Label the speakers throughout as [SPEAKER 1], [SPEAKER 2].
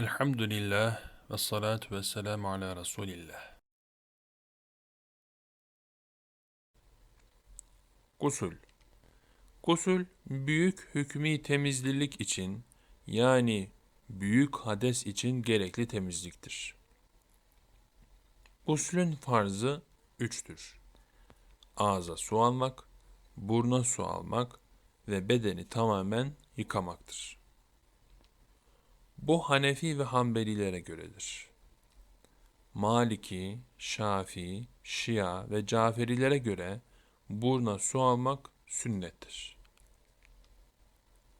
[SPEAKER 1] Elhamdülillah ve salatu ve selamu ala Resulillah. Gusül Gusül, büyük hükmü temizlilik için, yani büyük hades için gerekli temizliktir. Guslün farzı üçtür. Ağza su almak, burna su almak ve bedeni tamamen yıkamaktır. Bu Hanefi ve Hanbelilere göredir. Maliki, Şafii, Şia ve Caferilere göre burna su almak sünnettir.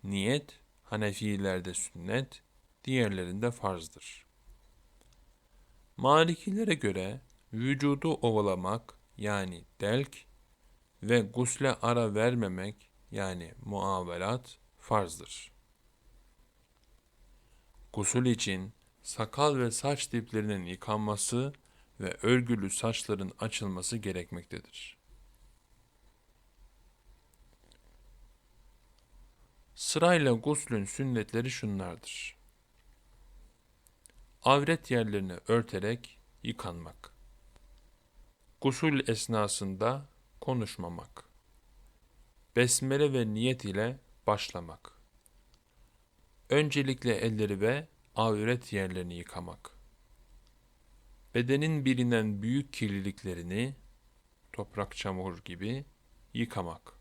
[SPEAKER 1] Niyet Hanefilerde sünnet, diğerlerinde farzdır. Malikilere göre vücudu ovalamak yani delk ve gusle ara vermemek yani muavelat farzdır. Gusül için sakal ve saç diplerinin yıkanması ve örgülü saçların açılması gerekmektedir. Sırayla guslün sünnetleri şunlardır. Avret yerlerini örterek yıkanmak. Gusül esnasında konuşmamak. Besmele ve niyet ile başlamak. Öncelikle elleri ve avret yerlerini yıkamak. Bedenin bilinen büyük kirliliklerini, toprak çamur gibi yıkamak.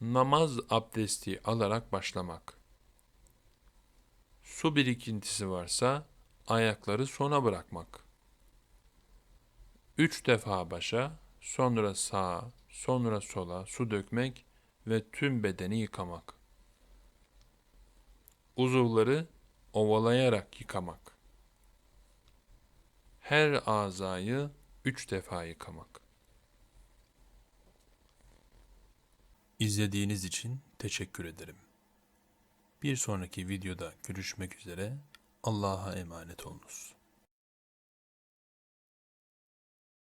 [SPEAKER 1] Namaz abdesti alarak başlamak. Su birikintisi varsa ayakları sona bırakmak. Üç defa başa, sonra sağa, sonra sola su dökmek ve tüm bedeni yıkamak. Uzuvları ovalayarak yıkamak. Her azayı üç defa yıkamak. İzlediğiniz için teşekkür ederim. Bir sonraki videoda görüşmek üzere. Allah'a emanet olunuz.